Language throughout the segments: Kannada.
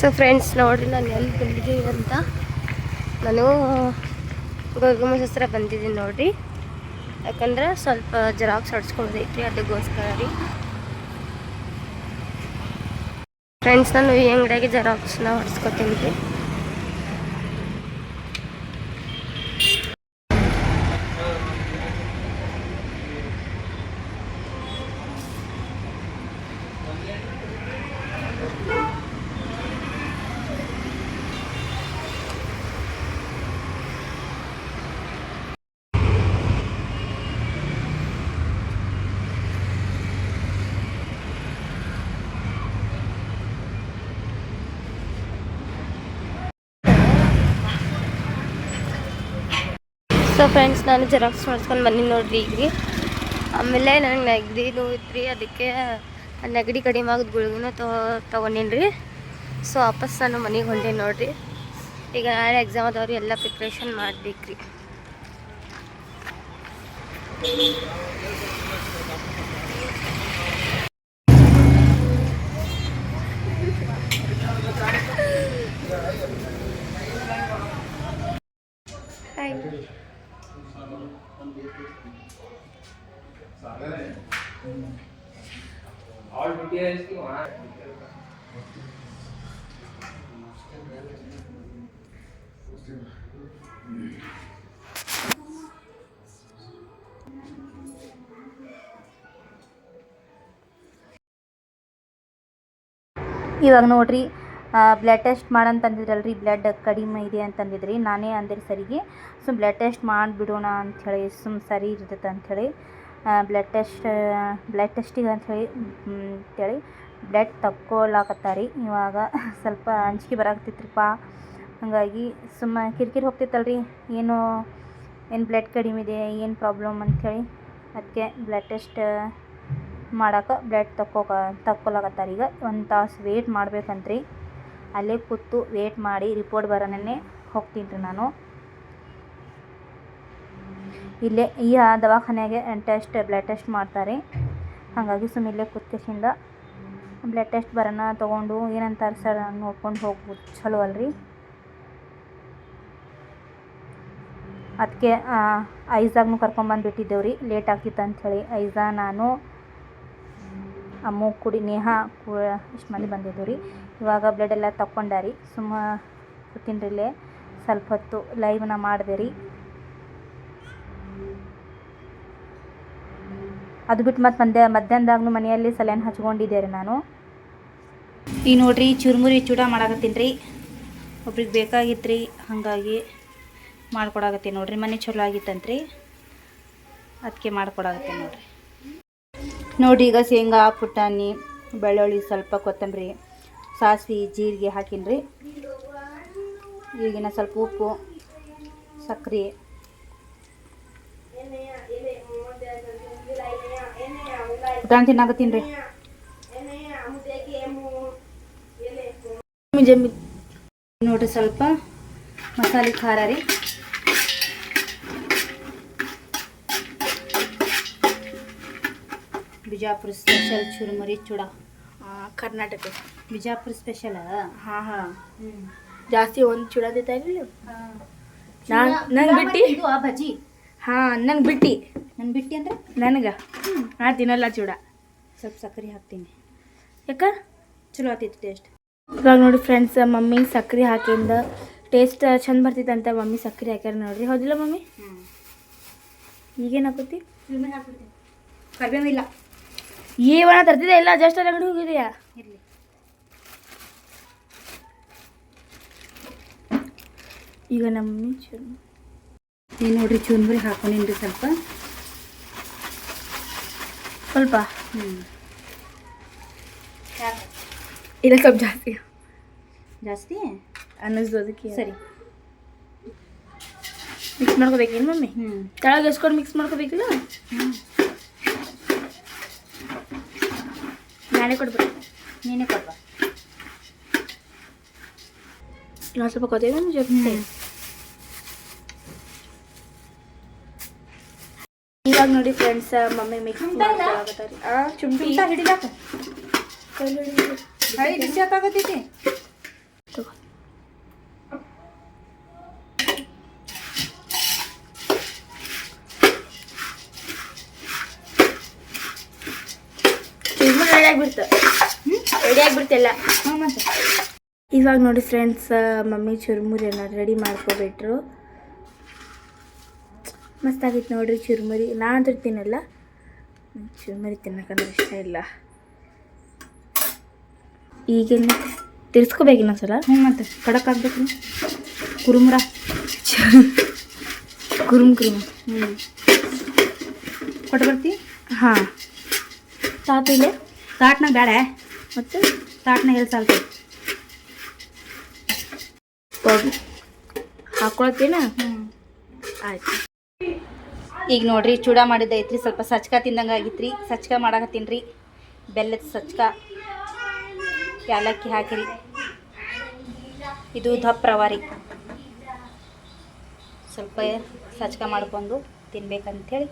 ಸೊ ಫ್ರೆಂಡ್ಸ್ ನೋಡಿರಿ ನಾನು ಎಲ್ಲಿ ಬಂದಿದ್ದೀವಿ ಅಂತ. ನಾನು ಗಂಗಮ್ಮ ಹತ್ರ ಬಂದಿದ್ದೀನಿ ನೋಡಿರಿ ಯಾಕಂದ್ರೆ ಸ್ವಲ್ಪ ಜೆರಾಕ್ಸ್ ಹೊಡ್ಸ್ಕೊಳ್ದೈತ್ರಿ ಅದಕ್ಕೋಸ್ಕರ ರೀ. ಫ್ರೆಂಡ್ಸ್ ನಾನು ಈ ಅಂಗಡಿಯಾಗೆ ಜೆರಾಕ್ಸ್ನ ಹೊಡ್ಸ್ಕೊತೀನಿ ರೀ. ಸೊ ಫ್ರೆಂಡ್ಸ್ ನಾನು ಜೆರಾಕ್ಸ್ ಮಾಡಿಸ್ಕೊಂಡು ಬನ್ನಿ ನೋಡ್ರಿ ಈಗ ಆಮೇಲೆ ನನಗೆ ನೆಗಡಿ ರೀ ಅದಕ್ಕೆ ನೆಗಡಿ ಕಡಿಮೆ ಆಗೋದು ಗುಳಿಗೂ ತಗೋ ತೊಗೊಂಡೀನಿ ರೀ ಸೊ ವಾಪಸ್ ನಾನು ಮನೆಗೆ ಹೊಂಟೇನಿ ನೋಡ್ರಿ. ಈಗ ನಾಳೆ ಎಕ್ಸಾಮ್ ಅದಾವ್ರಿ, ಎಲ್ಲ ಪ್ರಿಪ್ರೇಷನ್ ಮಾಡ್ಬೇಕ್ರಿ. और ड्यूटी है इसकी वहाँ ಇವಾಗ ನೋಡ್ರಿ ಬ್ಲಡ್ ಟೆಸ್ಟ್ ಮಾಡಂತಂದಿದ್ರಲ್ರಿ? ಬ್ಲಡ್ ಕಡಿಮೆ ಇದೆ ಅಂತಂದಿದ್ರಿ. ನಾನೇ ಅಂದಿರಿ ಸರಿಗೆ ಸುಮ್ಮ ಬ್ಲಡ್ ಟೆಸ್ಟ್ ಮಾಡಿಬಿಡೋಣ ಅಂಥೇಳಿ ಸುಮ್ ಸರಿ ಇರ್ತೈತೆ ಅಂಥೇಳಿ ಬ್ಲಡ್ ಟೆಸ್ಟ್ ಬ್ಲಡ್ ಟೆಸ್ಟಿಗೆ ಅಂಥೇಳಿ ಅಂತೇಳಿ ಬ್ಲಡ್ ತಕ್ಕೊಳಕತ್ತಾರಿ. ಇವಾಗ ಸ್ವಲ್ಪ ಅಂಜಿಕೆ ಬರಾಕತ್ತಿತ್ರಿಪ್ಪ ಹಾಗಾಗಿ ಸುಮ್ಮ ಕಿರಿಕಿರಿ ಹೋಗ್ತಿತ್ತಲ್ರಿ. ಏನು ಏನು ಬ್ಲಡ್ ಕಡಿಮೆ ಇದೆ, ಏನು ಪ್ರಾಬ್ಲಮ್ ಅಂಥೇಳಿ ಅದಕ್ಕೆ ಬ್ಲಡ್ ಟೆಸ್ಟ್ ಮಾಡಕ್ಕೆ ಬ್ಲಡ್ ತಕ್ಕೋಕ ತಕ್ಕೊಳಕತ್ತಾರ ಈಗ ಒಂದು ತಾಸು ವೇಟ್ ಮಾಡ್ಬೇಕಂತ್ರಿ. ಅಲ್ಲೇ ಕೂತು ವೇಟ್ ಮಾಡಿ ರಿಪೋರ್ಟ್ ಬರೋನೇ ಹೋಗ್ತೀನಿ ರೀ ನಾನು. ಇಲ್ಲೇ ಈ ದವಾಖಾನೆಗೆ ಟೆಸ್ಟ್ ಬ್ಲಡ್ ಟೆಸ್ಟ್ ಮಾಡ್ತಾರೆ. ಹಾಗಾಗಿ ಸುಮ್ಮನೆ ಇಲ್ಲೇ ಕೂತ್ಕೆಸಿಂದ ಬ್ಲಡ್ ಟೆಸ್ಟ್ ಬರೋಣ ತೊಗೊಂಡು ಏನಂತಾರೆ ಸರ್ ನೋಡ್ಕೊಂಡು ಹೋಗ್ಬೋದು. ಚಲೋ ಅಲ್ರಿ. ಅದಕ್ಕೆ ಐಝಾಗ್ನು ಕರ್ಕೊಂಬಂದುಬಿಟ್ಟಿದ್ದೇವೆ ರೀ ಲೇಟ್ ಆಗ್ತಿತ್ತು ಅಂಥೇಳಿ ಐಝಾ ನಾನು ಅಮ್ಮು ಕುಡಿ, ನೇಹ ಕೂಡ ಇಷ್ಟು ಮಂದಿ ಬಂದಿದ್ದು ರೀ. ಇವಾಗ ಬ್ಲಡ್ ಎಲ್ಲ ತಕ್ಕೊಂಡಾರಿ ಸುಮ್ಮ ಕೂತಿನ್ರಿಲ್ಲೇ. ಸ್ವಲ್ಪ ಹೊತ್ತು ಲೈವ್ನ ಮಾಡಿದೆ ರೀ. ಅದು ಬಿಟ್ಟು ಮತ್ತು ಮಧ್ಯ ಮಧ್ಯಾಹ್ನದಾಗೂ ಮನೆಯಲ್ಲಿ ಸಲೈನ್ ಹಚ್ಕೊಂಡಿದ್ದೆ ರೀ ನಾನು. ಈ ನೋಡ್ರಿ, ಚುರುಮುರಿ ಚೂಡ ಮಾಡಾಕತ್ತೀನಿ ರೀ. ಒಬ್ರಿಗೆ ಬೇಕಾಗಿತ್ತು ರೀ, ಹಾಗಾಗಿ ಮಾಡ್ಕೊಡಾಕತ್ತೀನಿ ನೋಡ್ರಿ. ಮನೆ ಚಲೋ ಆಗಿತ್ತಂತ್ರಿ. ಅದಕ್ಕೆ ಮಾಡ್ಕೊಡಾಕತ್ತೀನಿ ನೋಡ್ರಿ. ನೋಡ್ರಿ ಈಗ ಶೇಂಗಾ ಪುಟಾಣಿ, ಬೆಳ್ಳುಳ್ಳಿ ಸ್ವಲ್ಪ ಕೊತ್ತಂಬರಿ, ಸಾಸಿವೆ, ಜೀರಿಗೆ ಹಾಕಿನ್ರಿ. ಈಗಿನ ಸ್ವಲ್ಪ ಉಪ್ಪು ಸಕ್ಕರೆ ಪುಟಾಣಿ ತಿನ್ನಾಕತ್ತೀನಿ ರೀ ಜಮ್ಮಿ ನೋಡ್ರಿ ಸ್ವಲ್ಪ ಮಸಾಲೆ ಖಾರ ರೀ. ಬಿಜಾಪುರ ಸ್ಪೆಷಲ್ ಚುರುಮುರಿ ಚೂಡ. ಕರ್ನಾಟಕ. ಬಿಜಾಪುರ ಸ್ಪೆಷಲ್ ಹಾ ಹಾ. ಜಾಸ್ತಿ ಒಂದು ಚೂಡದೈತೆ ನಾನ್- ಚೂಡ- ನಂಗೆ ಬಿಟ್ಟಿ? ಇದು ಆ ಬಜ್ಜಿ. ಹಾ ನಂಗೆ ಬಿಟ್ಟಿ. ನಾನು ಬಿಟ್ಟಿ ಅಂದ್ರೆ? ನನಗೆ? ನಾ ತಿನ್ನಲ್ಲ ಚೂಡ. ಸ್ವಲ್ಪ ಸಕ್ಕರೆ ಹಾಕ್ತೀನಿ. ಯಾಕ? ಚಲೋ ಆಗ್ತಿತ್ತು ಟೇಸ್ಟ್ ಇವಾಗ ನೋಡಿ ಫ್ರೆಂಡ್ಸ್ ಮಮ್ಮಿ ಸಕ್ಕರೆ ಹಾಕಿಂದ ಟೇಸ್ಟ್ ಚಂದ ಬರ್ತೈತೆ ಅಂತ ಮಮ್ಮಿ ಸಕ್ಕರೆ ಹಾಕ್ಯಾರ ನೋಡ್ರಿ. ಹೌದಿಲ್ಲ ಮಮ್ಮಿ? ಈಗೇನು ಹಾಕೋತಿ ಇಲ್ಲ ಈ ಒಣ ತರ್ತಿದ್ದೆ ಇಲ್ಲ ಜಸ್ಟ್ ಅಂಗಡಿ ಹೋಗಿದೆಯಾ? ಇರಲಿ. ಈಗ ನಮ್ಮ ಚೂರು ನೀವು ನೋಡ್ರಿ ಚುರುಮುರಿ ಹಾಕೊಂಡಿನ್ರಿ ಸ್ವಲ್ಪ. ಸ್ವಲ್ಪ? ಹ್ಞೂ ಇಲ್ಲ ಸ್ವಲ್ಪ ಜಾಸ್ತಿ. ಜಾಸ್ತಿ? ಅನ್ನಿಸ್ದು ಅದಕ್ಕೆ. ಸರಿ. ಮಿಕ್ಸ್ ಮಾಡ್ಕೋಬೇಕೇನು ಮಮ್ಮಿ? ಹ್ಞೂ ಕೆಳಗೆ ಎಸ್ಕೊಂಡು ಮಿಕ್ಸ್ ಮಾಡ್ಕೋಬೇಕಿಲ್ಲ? ನಾಳೆ ಕೊಡ್ಬೇಕು ನೀನೇ ಕೊಡ್ಬಾ ಇನ್ನೊಂದು ಸ್ವಲ್ಪ ಕೊತ್ತೇವೆ ಜೊತೆ ಇವಾಗ ನೋಡಿ ಫ್ರೆಂಡ್ಸ್ ಮಮ್ಮಿ ಮಿಕ್ಸ್ ಮಾಡ್ಕೊಳಕತ್ತಾರಿ ಆ ಚುಂಟಿ ಹಿಡಿಲಾಕ ಕೈಲಿ ಹಿಡಿದು. ಹಳಿ ಬಿಸಿ ಹಾಕಾಗತ್ತೈತಿ ಆಗಿಬಿಡ್ತು. ರೆಡಿ ಆಗಿಬಿಡ್ತೆಲ್ಲ ಮತ್ತೆ. ಇವಾಗ ನೋಡಿ ಫ್ರೆಂಡ್ಸ್ ಮಮ್ಮಿ ಚುರುಮುರಿಯನ್ನು ರೆಡಿ ಮಾಡ್ಕೊಬಿಟ್ರು. ಮಸ್ತಾಗಿತ್ತು ನೋಡ್ರಿ ಚುರುಮುರಿ. ನಾನು ತಿನ್ನಲ್ಲ. ಚುರುಮುರಿ ತಿನ್ನಕಂದ್ರೆ ಇಷ್ಟ ಇಲ್ಲ. ಈಗೇನು ತಿರ್ಸ್ಕೋಬೇಕು ಇನ್ನೊಂದ್ಸಲ. ಹ್ಞೂ ಮತ್ತೆ. ಕಡಕ್ ಆಗ್ಬೇಕು ಕುರುಮುರ. ಕುರುಮ್ ಕುರುಮ್. ಹ್ಞೂ ಕೊಟ್ಟು ಬರ್ತಿ ಹಾಂ ತಾತಿಲೆ ತಾಟ್ನಾಗ ಬೇಡ. ಮತ್ತು ತಾಟ್ನಾಗ ಎಲ್ಲಿ ಸಾಲ್ತು ಹಾಕೊಳತ್ತೇನ ಹ್ಞೂ ಆಯ್ತು. ಈಗ ನೋಡ್ರಿ, ಚೂಡ ಮಾಡಿದ್ದ ಐತ್ರಿ, ಸ್ವಲ್ಪ ಸಚ್ಕ ತಿಂದಂಗೆ ಆಗಿತ್ರಿ. ಸಚ್ಕ ಮಾಡಾಕತ್ತೀನಿ ಬೆಲ್ಲದ ಸಚ್ಕ ಯಾಲಕ್ಕಿ ಹಾಕಿರಿ. ಇದು ದಪ್ಪ ರವಾರಿ ಸ್ವಲ್ಪ ಸಚ್ಕ ಮಾಡ್ಕೊಂಡು ತಿನ್ಬೇಕಂತೇಳಿ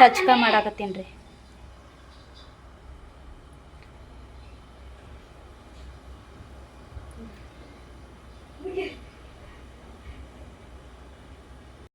ಸಚ್ಕ ಮಾಡಾಕತ್ತೀನಿ ರೀ.